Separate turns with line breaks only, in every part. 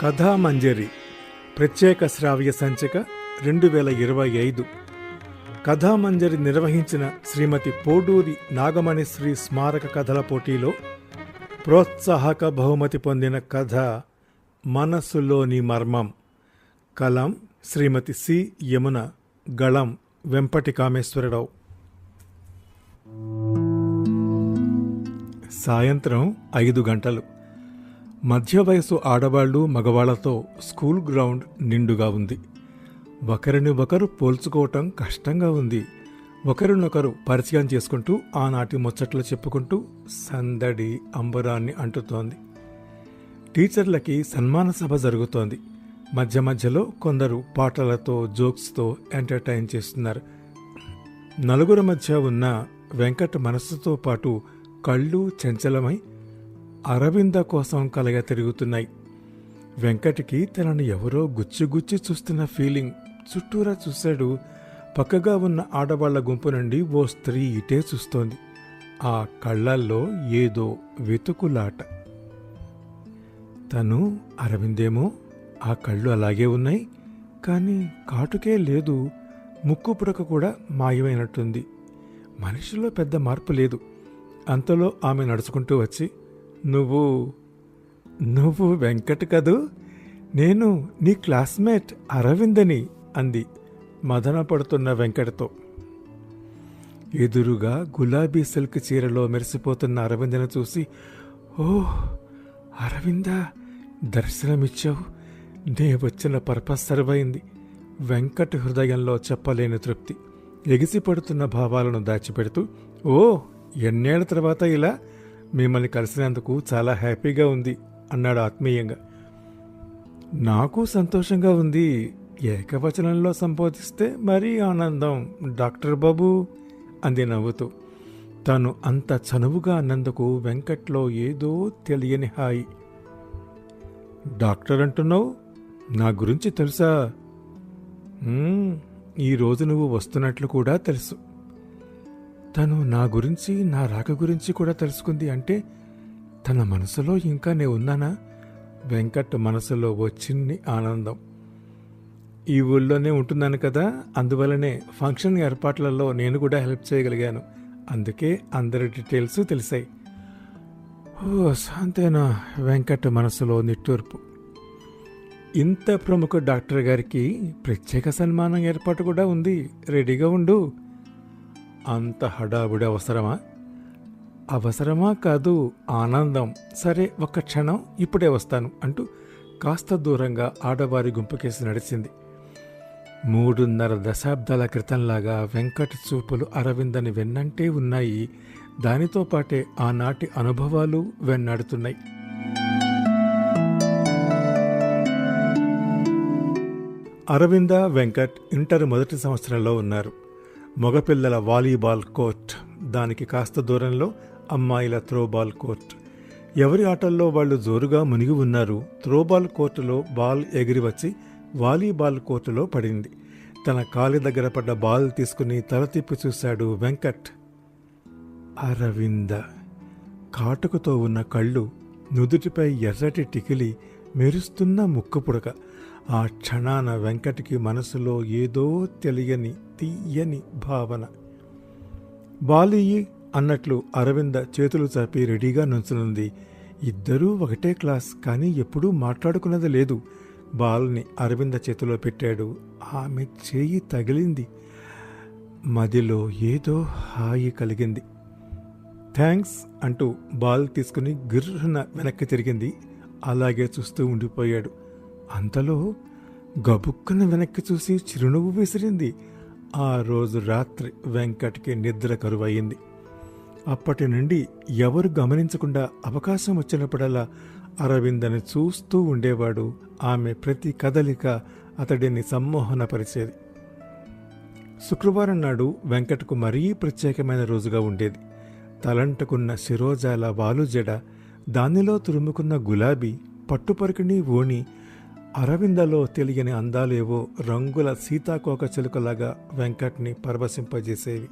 కథామంజరి ప్రత్యేక శ్రావ్య సంచిక రెండు వేల ఇరవై ఐదు. కథామంజరి నిర్వహించిన శ్రీమతి పోడూరి నాగమణిశ్రీ స్మారక కథల పోటీలో ప్రోత్సాహక బహుమతి పొందిన కథ మనస్సులోని మర్మం. కలం శ్రీమతి సి. యమున గళం వెంపటి కామేశ్వరరావు సాయంత్రం ఐదు గంటలు. మధ్య వయసు ఆడవాళ్ళు మగవాళ్ళతో స్కూల్ గ్రౌండ్ నిండుగా ఉంది. ఒకరిని ఒకరు పోల్చుకోవటం కష్టంగా ఉంది. ఒకరినొకరు పరిచయం చేసుకుంటూ ఆనాటి ముచ్చట్లు చెప్పుకుంటూ సందడి అంబరాన్ని అంటుతోంది. టీచర్లకి సన్మాన సభ జరుగుతోంది. మధ్య మధ్యలో కొందరు పాటలతో జోక్స్తో ఎంటర్టైన్ చేస్తున్నారు. నలుగురు మధ్య ఉన్న వెంకట మనస్సుతో పాటు కళ్ళు చంచలమై అరవింద కోసం కలగ తిరుగుతున్నాయి. వెంకట్కి తనను ఎవరో గుచ్చి గుచ్చి చూస్తున్న ఫీలింగ్ చుట్టూరా చూశాడు. పక్కగా ఉన్న ఆడవాళ్ళ గుంపు నుండి ఓ స్త్రీ ఇటే చూస్తోంది. ఆ కళ్ళల్లో ఏదో వెతుకులాట. తను అరవిందేమో ఆ కళ్ళు అలాగే ఉన్నాయి కానీ కాటుకే లేదు. ముక్కు పుడక కూడా మాయమైనట్టుంది. మనిషిలో పెద్ద మార్పు లేదు. అంతలో ఆమె నడుచుకుంటూ వచ్చి నువ్వు నువ్వు వెంకట్ కదూ? నేను నీ క్లాస్మేట్ అరవిందని అంది మదన పడుతున్న వెంకటతో. ఎదురుగా గులాబీ సిల్క్ చీరలో మెరిసిపోతున్న అరవిందను చూసి ఓ అరవింద దర్శనమిచ్చావు. నే వచ్చిన పర్పస్ సర్వైంది. వెంకట్ హృదయంలో చెప్పలేని తృప్తి. ఎగిసిపడుతున్న భావాలను దాచిపెడుతూ ఓ ఎన్నేళ్ళ తర్వాత ఇలా? మిమ్మల్ని కలిసినందుకు చాలా హ్యాపీగా ఉంది అన్నాడు ఆత్మీయంగా. నాకు సంతోషంగా ఉంది. ఏకవచనంలో సంబోధిస్తే మరీ ఆనందం డాక్టర్ బాబు అంది నవ్వుతూ. తను అంత చనువుగా అన్నందుకు వెంకట్లో ఏదో తెలియని హాయి. డాక్టర్ అంటున్నావు? నా గురించి తెలుసా? ఈరోజు ఈ రోజు నువ్వు వస్తున్నట్లు కూడా తెలుసు. తను నా గురించి నా రాక గురించి కూడా తెలుసుకుంది అంటే తన మనసులో ఇంకా నే ఉన్నానా? వెంకట్ మనసులో ఓ చిన్ని ఆనందం. ఈ ఊళ్ళోనే ఉంటున్నాను కదా అందువల్లనే ఫంక్షన్ ఏర్పాట్లలో నేను కూడా హెల్ప్ చేయగలిగాను. అందుకే అందరి డీటెయిల్స్ తెలిసాయి. ఓ శాంతేనా వెంకట్ మనసులో నిట్టూర్పు. ఇంత ప్రముఖ డాక్టర్ గారికి ప్రత్యేక సన్మానం ఏర్పాటు కూడా ఉంది. రెడీగా ఉండు. అంత హడావుడి అవసరమా? అవసరమా కాదు ఆనందం. సరే ఒక్క క్షణం ఇప్పుడే వస్తాను అంటూ కాస్త దూరంగా ఆడవారి గుంపుకేసి నడిచింది. మూడున్నర దశాబ్దాల క్రితంలాగా వెంకట్ చూపులు అరవిందని వెన్నంటే ఉన్నాయి. దానితో పాటే ఆనాటి అనుభవాలు వెన్నాడుతున్నాయి. అరవింద వెంకట్ ఇంటర్ మొదటి సంవత్సరంలో ఉన్నారు. మగపిల్లల వాలీబాల్ కోర్ట్ దానికి కాస్త దూరంలో అమ్మాయిల త్రోబాల్ కోర్ట్. ఎవరి ఆటల్లో వాళ్ళు జోరుగా మునిగి ఉన్నారు త్రోబాల్ కోర్టులో బాల్ ఎగిరి వచ్చి వాలీబాల్ కోర్టులో పడింది. తన కాలి దగ్గర పడ్డ బాల్ తీసుకుని తల తిప్పి చూశాడు వెంకట్. అరవింద! కాటుకతో ఉన్న కళ్ళు నుదుటిపై ఎర్రటి టికిలి మెరుస్తున్న ముక్కు పుడక. ఆ క్షణాన వెంకట్కి మనసులో ఏదో తెలియని తీయని భావన. బాలియి అన్నట్లు అరవింద చేతులు చాపి రెడీగా నుంచునుంది. ఇద్దరూ ఒకటే క్లాస్ కానీ ఎప్పుడూ మాట్లాడుకున్నది లేదు. బాల్ని అరవింద చేతిలో పెట్టాడు. ఆమె చేయి తగిలింది. మదిలో ఏదో హాయి కలిగింది. థ్యాంక్స్ అంటూ బాల్ తీసుకుని గిర్రున వెనక్కి తిరిగింది. అలాగే చూస్తూ ఉండిపోయాడు. అంతలో గబుక్కున వెనక్కి చూసి చిరునవ్వు విసిరింది. ఆ రోజు రాత్రి వెంకట్కి నిద్ర కరువయింది అప్పటి నుండి ఎవరు గమనించకుండా అవకాశం వచ్చినప్పుడల్లా అరవిందని చూస్తూ ఉండేవాడు ఆమె ప్రతి కదలిక అతడిని సమ్మోహనపరిచేది. శుక్రవారం నాడు వెంకట్కు మరీ ప్రత్యేకమైన రోజుగా ఉండేది. తలంటుకున్న శిరోజాల వాలుజడ దానిలో తురుముకున్న గులాబీ పట్టుపరికిణి ఓణి అరవిందలో తెలియని అందాలేవో రంగుల సీతాకోక చిలుకలాగా వెంకట్ని పరవశింపజేసేవి.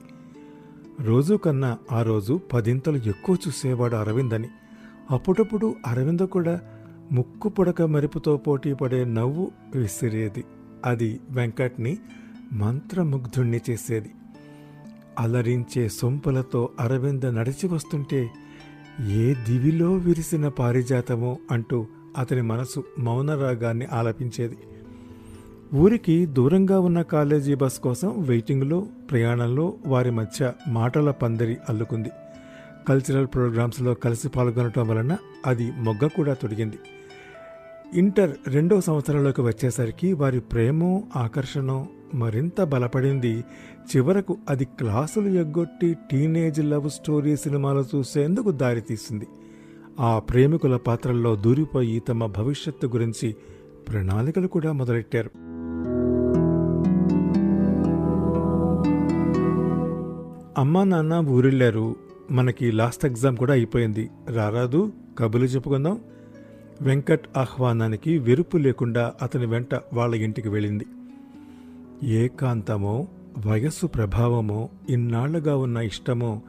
రోజు కన్నా ఆ రోజు పదింతలు ఎక్కువ చూసేవాడు అరవిందని. అప్పుడప్పుడు అరవింద కూడా ముక్కు పుడక మెరుపుతో పోటీ పడే నవ్వు విసిరేది. అది వెంకట్ని మంత్రముగ్ధుణ్ణి చేసేది. అలరించే సొంపులతో అరవింద నడిచి వస్తుంటే ఏ దివిలో విరిసిన పారిజాతమో అంటూ అతని మనసు మౌనరాగాన్ని ఆలపించేది. ఊరికి దూరంగా ఉన్న కాలేజీ బస్ కోసం వెయిటింగ్లో ప్రయాణంలో వారి మధ్య మాటల పందిరి అల్లుకుంది. కల్చరల్ ప్రోగ్రామ్స్లో కలిసి పాల్గొనటం వలన అది మొగ్గ కూడా తొడిగింది. ఇంటర్ రెండో సంవత్సరంలోకి వచ్చేసరికి వారి ప్రేమో ఆకర్షణో మరింత బలపడింది. చివరకు అది క్లాసులు ఎగ్గొట్టి టీనేజ్ లవ్ స్టోరీ సినిమాలు చూసేందుకు దారితీసింది. ఆ ప్రేమికుల పాత్రల్లో దూరిపోయి తమ భవిష్యత్తు గురించి ప్రణాళికలు కూడా మొదలెట్టారు. అమ్మా నాన్న ఊరెళ్ళారు. మనకి లాస్ట్ ఎగ్జామ్ కూడా అయిపోయింది. రారాదు కబులు చెప్పుకుందాం. వెంకట్ ఆహ్వానానికి వెరుపు లేకుండా అతని వెంట వాళ్ళ ఇంటికి వెళ్ళింది. ఏకాంతమో వయస్సు ప్రభావమో ఇన్నాళ్ళుగా ఉన్న ఇష్టమో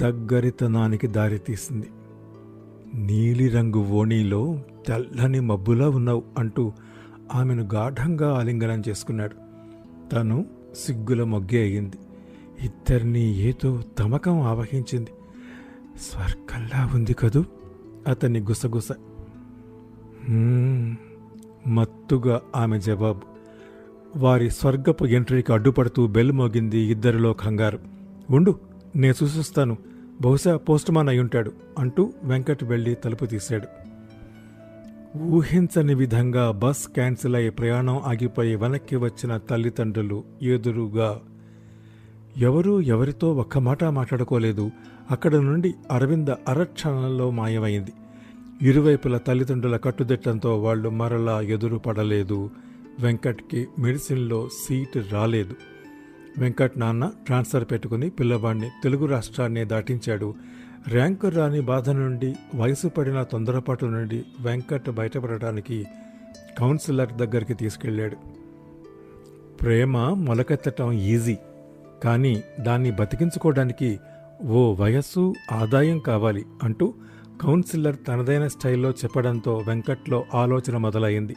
దగ్గరితనానికి దారితీసింది. నీలిరంగు ఓణీలో తెల్లని మబ్బులా ఉన్నావు అంటూ ఆమెను గాఢంగా ఆలింగనం చేసుకున్నాడు. తను సిగ్గుల మొగ్గే అయ్యింది. ఇద్దరినీ ఏదో తమకం ఆవహించింది. స్వర్గంలా ఉంది కదూ? అతన్ని గుసగుస. మత్తుగా ఆమె జవాబు. వారి స్వర్గపు ఎంట్రీకి అడ్డుపడుతూ బెల్ మోగింది ఇద్దరిలో కంగారు. ఉండు నేను చూసొస్తాను బహుశా పోస్ట్మాన్ అయి ఉంటాడు అంటూ వెంకట్ వెళ్ళి తలుపు తీశాడు. ఊహించని విధంగా బస్ క్యాన్సిల్ అయ్యి ప్రయాణం ఆగిపోయి వెనక్కి వచ్చిన తల్లిదండ్రులు ఎదురుగా ఎవరూ ఎవరితో ఒక్క మాట మాట్లాడుకోలేదు. అక్కడ నుండి అరవింద అరక్షణంలో మాయమైంది. ఇరువైపుల తల్లిదండ్రుల కట్టుదిట్టంతో వాళ్ళు మరలా ఎదురు పడలేదు వెంకట్కి మెడిసిన్లో సీట్ రాలేదు. వెంకట్ నాన్న ట్రాన్స్ఫర్ పెట్టుకుని పిల్లవాడిని తెలుగు రాష్ట్రాన్ని దాటించాడు. ర్యాంకు రాని బాధ నుండి వయసు పడిన తొందరపాటు నుండి వెంకట్ బయటపడటానికి కౌన్సిలర్ దగ్గరికి తీసుకెళ్ళాడు. ప్రేమ మొలకెత్తటం ఈజీ కానీ దాన్ని బతికించుకోవడానికి ఓ వయస్సు ఆదాయం కావాలి అంటూ కౌన్సిలర్ తనదైన స్టైల్లో చెప్పడంతో వెంకట్లో ఆలోచన మొదలైంది.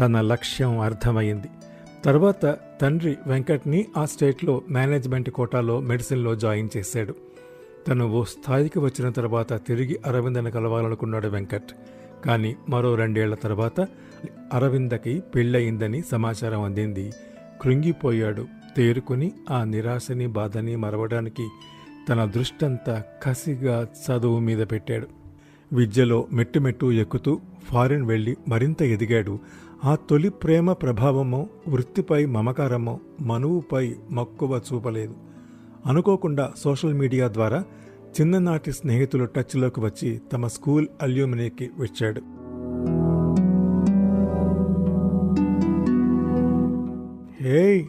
తన లక్ష్యం అర్థమైంది. తర్వాత తండ్రి వెంకట్ని ఆ స్టేట్లో మేనేజ్మెంట్ కోటాలో మెడిసిన్లో జాయిన్ చేశాడు. తను ఓ స్థాయికి వచ్చిన తర్వాత తిరిగి అరవిందను కలవాలనుకున్నాడు వెంకట్. కానీ మరో రెండేళ్ళ తర్వాత అరవిందకి పెళ్ళయిందని సమాచారం అందింది. కృంగిపోయాడు తేరుకుని ఆ నిరాశని బాధని మరవడానికి తన దృష్టంతా కసిగా చదువు మీద పెట్టాడు. విద్యలో మెట్టుమెట్టు ఎక్కుతూ ఫారిన్ వెళ్ళి మరింత ఎదిగాడు. ఆ తొలి ప్రేమ ప్రభావమో వృత్తిపై మమకారమో మనువుపై మక్కువ చూపలేదు. అనుకోకుండా సోషల్ మీడియా ద్వారా చిన్ననాటి స్నేహితులు టచ్లోకి వచ్చి తమ స్కూల్ అల్యూమినీకి వచ్చాడు. హేయ్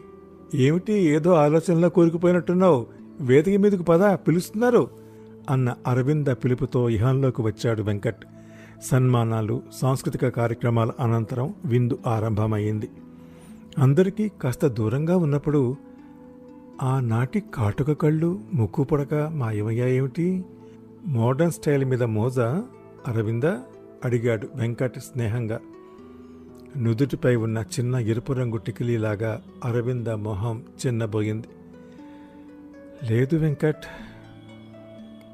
ఏమిటి ఏదో ఆలోచనలో కూరుకుపోయినట్టున్నావు? వేదిక మీదకు పద పిలుస్తున్నారు అన్న అరవింద పిలుపుతో ఇహాన్లోకి వచ్చాడు వెంకట్. సన్మానాలు సాంస్కృతిక కార్యక్రమాల అనంతరం విందు ఆరంభమైంది అందరికీ కాస్త దూరంగా ఉన్నప్పుడు ఆనాటి కాటుక కళ్ళు ముక్కు పొడక మాయమయ్యాయేమిటి? మోడర్న్ స్టైల్ మీద మోజ అరవింద అడిగాడు వెంకట్ స్నేహంగా. నుదుటిపై ఉన్న చిన్న ఎరుపు రంగు టికిలీలాగా అరవింద మొహం చిన్నబోయింది. లేదు వెంకట్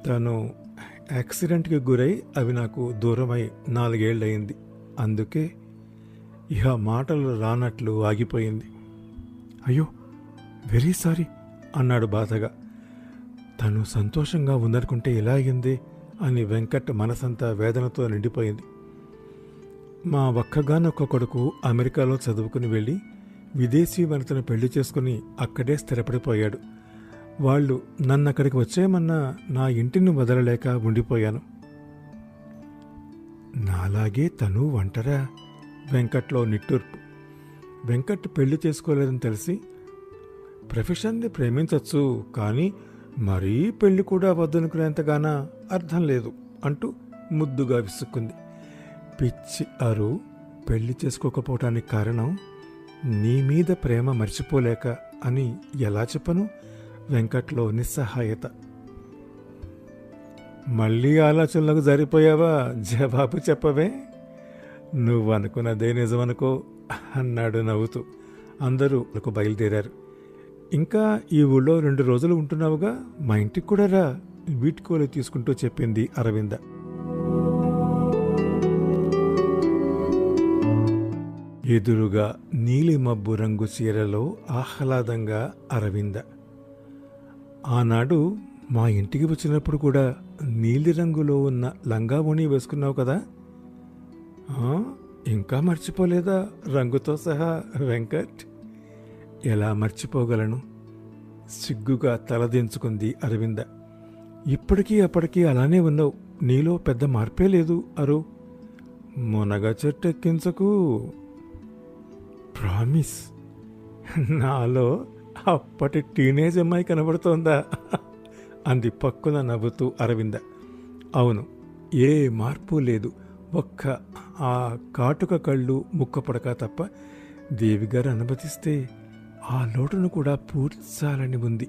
తను యాక్సిడెంట్కి గురై అవి నాకు దూరమై నాలుగేళ్ళయింది అందుకే ఇహ మాటలు రానట్లు ఆగిపోయింది. అయ్యో వెరీ సారీ అన్నాడు బాధగా. తను సంతోషంగా ఉందనుకుంటే ఎలా అయింది అని వెంకట్ మనసంతా వేదనతో నిండిపోయింది. మా ఒక్కగానొక్క కొడుకు అమెరికాలో చదువుకుని వెళ్ళి విదేశీ వనితను పెళ్ళి చేసుకుని అక్కడే స్థిరపడిపోయాడు. వాళ్ళు నన్ను అక్కడికి వచ్చేయమన్నా నా ఇంటిని వదలలేక ఉండిపోయాను. నాలాగే తను ఒంటరా? వెంకట్లో నిట్టూర్పు. వెంకట్ పెళ్ళి చేసుకోలేదని తెలిసి ప్రొఫెషన్ని ప్రేమించవచ్చు కానీ మరీ పెళ్ళి కూడా వద్దనుకునేంతగానా అర్థం లేదు అంటూ ముద్దుగా విసుక్కుంది. పిచ్చి అరు పెళ్ళి చేసుకోకపోవటానికి కారణం నీ మీద ప్రేమ మర్చిపోలేక అని ఎలా చెప్పను? వెంకట్లో నిస్సహాయత. మళ్ళీ ఆలోచనలకు జరిపోయావా? జవాబు చెప్పవే. నువ్వు అనుకున్నదే నిజమనుకో అన్నాడు నవ్వుతూ. అందరూ ఒక బయలుదేరారు. ఇంకా ఈ ఊళ్ళో రెండు రోజులు ఉంటున్నావుగా? మా ఇంటికి కూడా రా. వీటికోలు తీసుకుంటూ చెప్పింది అరవింద. ఎదురుగా నీలిమబ్బు రంగు చీరలో ఆహ్లాదంగా అరవింద. ఆనాడు మా ఇంటికి వచ్చినప్పుడు కూడా నీలిరంగులో ఉన్న లంగావోణి వేసుకున్నావు కదా? ఇంకా మర్చిపోలేదా రంగుతో సహా వెంకట్? ఎలా మర్చిపోగలను? సిగ్గుగా తలదించుకుంది అరవింద. ఇప్పటికీ అప్పటికీ అలానే ఉన్నావు. నీలో పెద్ద మార్పే లేదు అరు. మునగ చెట్టు ఎక్కించకు ప్రామిస్. నాలో అప్పటి టీనేజ్ అమ్మాయి కనబడుతోందా? అంది పక్కున నవ్వుతూ అరవింద. అవును ఏ మార్పు లేదు. ఒక్క ఆ కాటుక కళ్ళు ముక్కపడక తప్ప దేవిగారు అనుమతిస్తే ఆ లోటును కూడా పూర్చాలని ఉంది.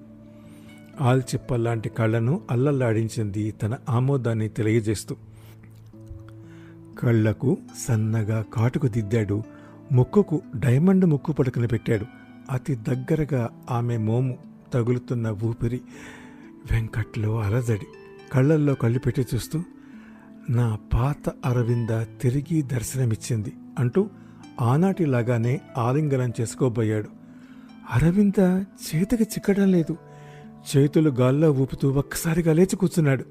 ఆల్చిప్పల్లాంటి కళ్ళను అల్లల్లాడించింది తన ఆమోదాన్ని తెలియజేస్తూ. కళ్ళకు సన్నగా కాటుకు దిద్దాడు. ముక్కుకు డైమండ్ ముక్కు పడకన పెట్టాడు. అతి దగ్గరగా ఆమె మోము తగులుతున్న ఊపిరి వెంకట్లో అలజడి. కళ్ళల్లో కళ్ళు పెట్టి చూస్తూ నా పాత అరవింద తిరిగి దర్శనమిచ్చింది అంటూ ఆనాటిలాగానే ఆలింగనం చేసుకోబోయాడు. అరవింద చేతికి చిక్కడం లేదు. చేతులు గాల్లో ఊపుతూ ఒక్కసారిగా లేచి కూర్చున్నాడు.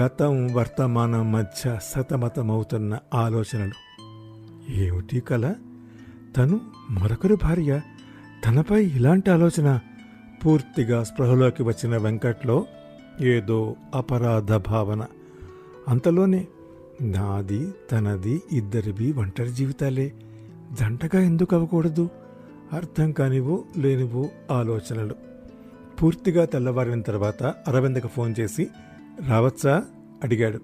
గతం వర్తమానం మధ్య సతమతమవుతున్న ఆలోచనలు. ఏమిటి కల? తను మరొకరి భార్య. తనపై ఇలాంటి ఆలోచన పూర్తిగా స్పృహలోకి వచ్చిన వెంకట్లో ఏదో అపరాధ భావన. అంతలోనే నాది తనది ఇద్దరివి ఒంటరి జీవితాలే. జంటగా ఎందుకు అవ్వకూడదు? అర్థం కానివో లేనివో ఆలోచనలు. పూర్తిగా తెల్లవారిన తర్వాత అరవిందకు ఫోన్ చేసి రావచ్చా? అడిగాడు.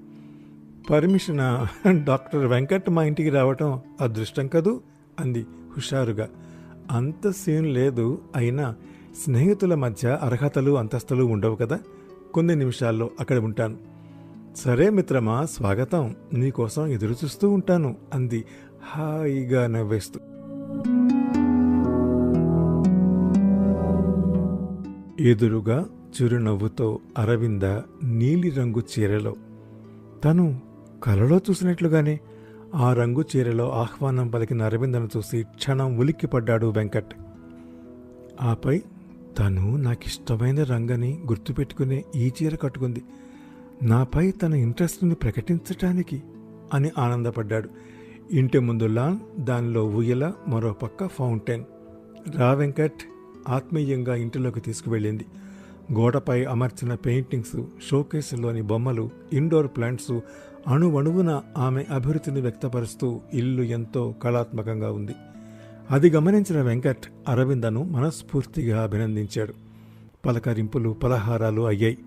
పర్మిషనా? డాక్టర్ వెంకట్ మా ఇంటికి రావటం అదృష్టం కదూ? అంది. హుషారుగా అంత సీన్ లేదు అయినా స్నేహితుల మధ్య అర్హతలు అంతస్తులు ఉండవు కదా? కొన్ని నిమిషాల్లో అక్కడ ఉంటాను. సరే మిత్రమా స్వాగతం. నీకోసం ఎదురు చూస్తూ ఉంటాను అంది హాయిగా నవ్వేస్తూ. ఎదురుగా చిరునవ్వుతో అరవింద నీలిరంగు చీరలో. తను కలలో చూసినట్లుగానే ఆ రంగు చీరలో ఆహ్వానం పలికిన అరవిందను చూసి క్షణం ఉలిక్కిపడ్డాడు వెంకట్. ఆపై తను నాకిష్టమైన రంగని గుర్తుపెట్టుకునే ఈ చీర కట్టుకుంది. నాపై తన ఇంట్రెస్ట్ని ప్రకటించటానికి అని ఆనందపడ్డాడు. ఇంటి ముందు లాన్ దానిలో ఉయ్యల మరో పక్క ఫౌంటైన్. రా వెంకట్ ఆత్మీయంగా ఇంటిలోకి తీసుకువెళ్ళింది. గోడపై అమర్చిన పెయింటింగ్స్ షోకేసులోని బొమ్మలు ఇండోర్ ప్లాంట్స్ అణువణువున ఆమె అభివృద్ధిని వ్యక్తపరుస్తూ ఇల్లు ఎంతో కళాత్మకంగా ఉంది. అది గమనించిన వెంకట్ అరవిందను మనస్ఫూర్తిగా అభినందించాడు. పలకరింపులు పలహారాలు అయ్యాయి.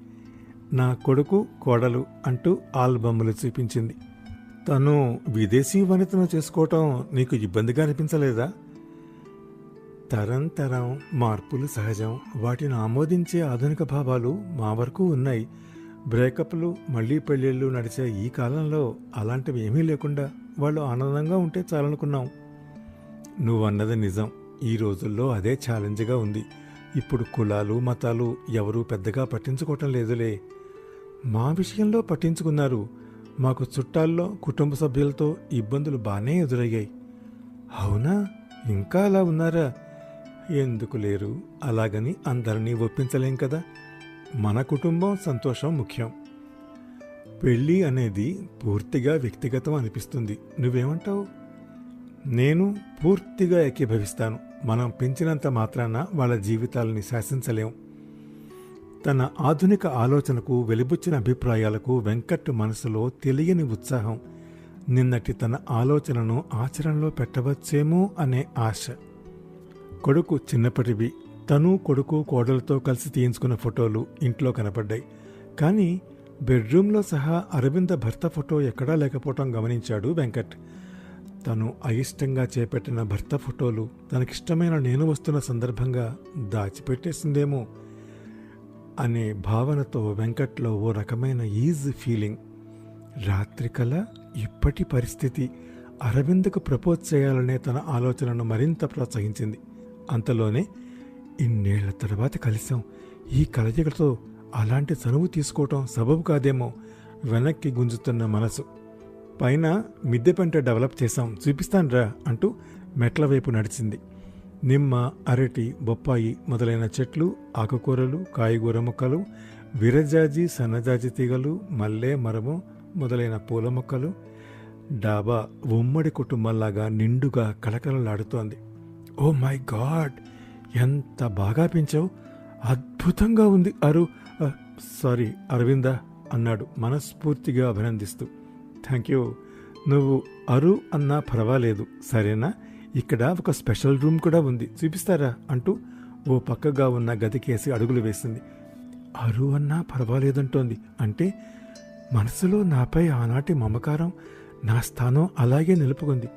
నా కొడుకు కోడలు అంటూ ఆల్బమ్లు చూపించింది. తను విదేశీ వనితను చేసుకోవటం నీకు ఇబ్బందిగా అనిపించలేదా? తరం తరం మార్పులు సహజం. వాటిని ఆమోదించే ఆధునిక భావాలు మా వరకు ఉన్నాయి. బ్రేకప్లు మళ్ళీ పెళ్ళిళ్ళు నడిచే ఈ కాలంలో అలాంటివి ఏమీ లేకుండా వాళ్ళు ఆనందంగా ఉంటే చాలనుకున్నాం. నువ్వన్నది నిజం. ఈ రోజుల్లో అదే ఛాలెంజ్గా ఉంది. ఇప్పుడు కులాలు మతాలు ఎవరూ పెద్దగా పట్టించుకోవటం లేదులే. మా విషయంలో పట్టించుకున్నారు. మాకు చుట్టాల్లో కుటుంబ సభ్యులతో ఇబ్బందులు బాగానే ఎదురయ్యాయి. అవునా? ఇంకా అలా ఉన్నారా? ఎందుకు లేరు? అలాగని అందరినీ ఒప్పించలేం కదా? మన కుటుంబం సంతోషం ముఖ్యం. పెళ్ళి అనేది పూర్తిగా వ్యక్తిగతం అనిపిస్తుంది. నువ్వేమంటావు? నేను పూర్తిగా ఏకీభవిస్తాను. మనం పెంచినంత మాత్రాన వాళ్ళ జీవితాలని శాసించలేం. తన ఆధునిక ఆలోచనకు వెలిబుచ్చిన అభిప్రాయాలకు వెంకట్ మనసులో తెలియని ఉత్సాహం. నిన్నటి తన ఆలోచనను ఆచరణలో పెట్టవచ్చేమో అనే ఆశ. కొడుకు చిన్నప్పటివి తను కొడుకు కోడలతో కలిసి తీయించుకున్న ఫోటోలు ఇంట్లో కనపడ్డాయి. కానీ బెడ్రూమ్లో సహా అరవింద భర్త ఫోటో ఎక్కడా లేకపోవటం గమనించాడు వెంకట్. తను అయిష్టంగా చేపట్టిన భర్త ఫోటోలు తనకిష్టమైన నేను వస్తున్న సందర్భంగా దాచిపెట్టేసిందేమో అనే భావనతో వెంకట్లో ఓ రకమైన ఈజ్ ఫీలింగ్. రాత్రికల ఇప్పటి పరిస్థితి అరవింద్కు ప్రపోజ్ చేయాలనే తన ఆలోచనను మరింత ప్రోత్సహించింది. అంతలోనే ఇన్నేళ్ళ తర్వాత కలిసాం ఈ కలయికతో అలాంటి చనువు తీసుకోవటం సబబు కాదేమో వెనక్కి గుంజుతున్న మనసు. పైన మిద్దె పంట డెవలప్ చేశాం. చూపిస్తాన్రా అంటూ మెట్ల వైపు నడిచింది. నిమ్మ అరటి బొప్పాయి మొదలైన చెట్లు ఆకుకూరలు కాయగూర మొక్కలు విరజాజి సన్నజాజి తీగలు మల్లె మరము మొదలైన పూల మొక్కలు డాబా ఉమ్మడి కుటుంబంలాగా నిండుగా కలకలలాడుతోంది ఓ మై గాడ్! ఎంత బాగా పెంచావు? అద్భుతంగా ఉంది. అరు సారీ అరవింద అన్నాడు మనస్ఫూర్తిగా అభినందిస్తూ. Thank you. నువ్వు అరు అన్నా పర్వాలేదు. సరేనా? ఇక్కడ ఒక స్పెషల్ రూమ్ కూడా ఉంది. చూపిస్తారా? అంటూ ఓ పక్కగా ఉన్న గదికేసి అడుగులు వేసింది. అరు అన్నా పర్వాలేదంటోంది. అంటే మనసులో నాపై ఆనాటి మమకారం నా స్థానం అలాగే నిలుపుకుంది.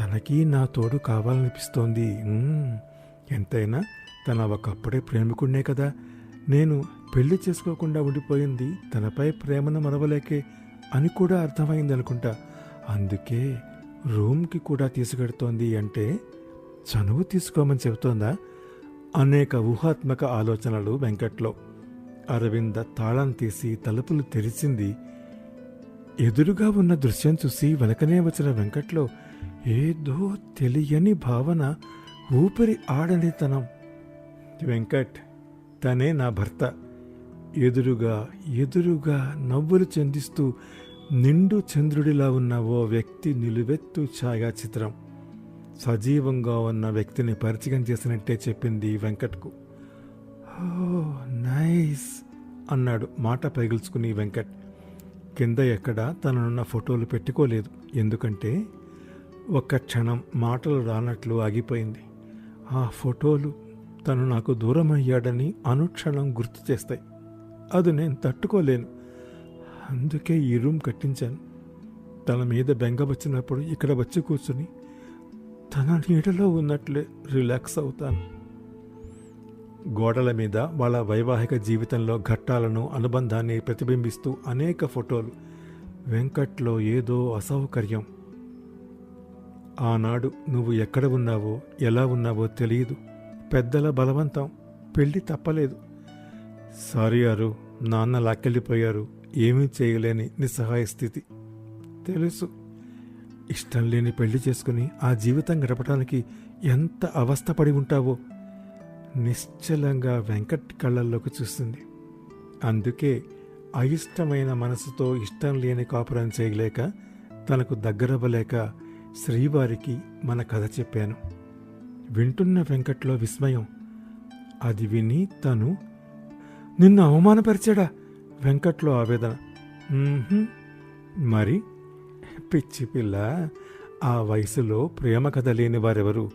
తనకి నా తోడు కావాలనిపిస్తోంది. ఎంతైనా తన ఒకప్పుడే ప్రేమికుడినే కదా. నేను పెళ్ళి చేసుకోకుండా ఉండిపోయింది తనపై ప్రేమను మరవలేకే అని కూడా అర్థమైంది అనుకుంటా. అందుకే రూమ్కి కూడా తీసుకెడుతోంది అంటే చనువు తీసుకోమని చెబుతోందా? అనేక ఊహాత్మక ఆలోచనలు వెంకట్లో. అరవింద తాళం తీసి తలుపులు తెరిచింది. ఎదురుగా ఉన్న దృశ్యం చూసి వెనకనే వచ్చిన వెంకట్లో ఏదో తెలియని భావన ఊపిరి ఆడనితనం. వెంకట్ తనే నా భర్త. ఎదురుగా ఎదురుగా నవ్వులు చెందిస్తూ నిండు చంద్రుడిలా ఉన్న ఓ వ్యక్తి నిలువెత్తు ఛాయాచిత్రం. సజీవంగా ఉన్న వ్యక్తిని పరిచయం చేసినట్టే చెప్పింది వెంకట్కు. ఓ నైస్ అన్నాడు మాట పగిల్చుకుని వెంకట్. కింద ఎక్కడ తననున్న ఫోటోలు పెట్టుకోలేదు. ఎందుకంటే ఒక్క క్షణం మాటలు రానట్లు ఆగిపోయింది. ఆ ఫోటోలు తను నాకు దూరం అయ్యాడని అనుక్షణం గుర్తు చేస్తాయి. అది నేను తట్టుకోలేను. అందుకే ఈ రూమ్ కట్టించాను. తన మీద బెంగ వచ్చినప్పుడు ఇక్కడ వచ్చి కూర్చుని తన నీడలో ఉన్నట్లే రిలాక్స్ అవుతాను. గోడల మీద వాళ్ళ వైవాహిక జీవితంలో ఘట్టాలను అనుబంధాన్ని ప్రతిబింబిస్తూ అనేక ఫోటోలు. వెంకట్లో ఏదో అసౌకర్యం. ఆనాడు నువ్వు ఎక్కడ ఉన్నావో ఎలా ఉన్నావో తెలియదు. పెద్దల బలవంతం పెళ్ళి తప్పలేదు. సారీ అరు నాన్న లాక్కెళ్ళిపోయారు ఏమీ చేయలేని నిస్సహాయ స్థితి. తెలుసు ఇష్టం లేని పెళ్ళి చేసుకుని ఆ జీవితం గడపడానికి ఎంత అవస్థపడి ఉంటావో. నిశ్చలంగా వెంకట్ కళ్ళల్లోకి చూస్తుంది. అందుకే అయిష్టమైన మనసుతో ఇష్టం లేని కాపురం చేయలేక తనకు దగ్గరవ్వలేక శ్రీవారికి మన కథ చెప్పాను. వింటున్న వెంకట్లో విస్మయం. అది విని తను నిన్ను అవమానపరిచాడా? వెంకట్లో ఆవేదన. మరి? పిచ్చి పిల్ల ఆ వయసులో ప్రేమ కథ లేని వారెవరు?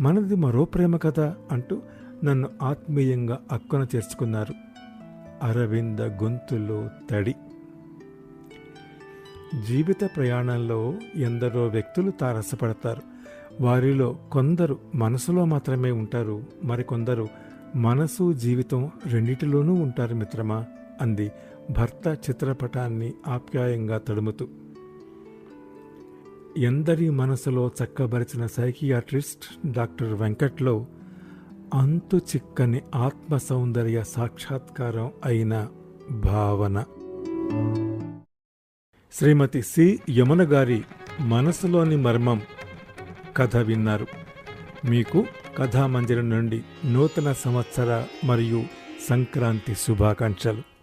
మనది మరో ప్రేమ కథ అంటూ నన్ను ఆత్మీయంగా అక్కున చేర్చుకున్నారు. అరవింద గొంతులో తడి జీవిత ప్రయాణంలో ఎందరో వ్యక్తులు తారసపడతారు. వారిలో కొందరు మనసులో మాత్రమే ఉంటారు. మరికొందరు మనసు జీవితం రెండిటిలోనూ ఉంటారు మిత్రమా? అంది భర్త చిత్రపటాన్ని ఆప్యాయంగా తడుముతూ. ఎందరి మనసులో చక్కబరిచిన సైకియాట్రిస్ట్ డాక్టర్ వెంకట్లో అంతు చిక్కని ఆత్మ సౌందర్య సాక్షాత్కారం అయిన భావన. శ్రీమతి సి. యమున గారి మనసులోని మర్మం కథ విన్నారు. మీకు కథామంజరి నుండి నూతన సంవత్సర మరియు సంక్రాంతి శుభాకాంక్షలు.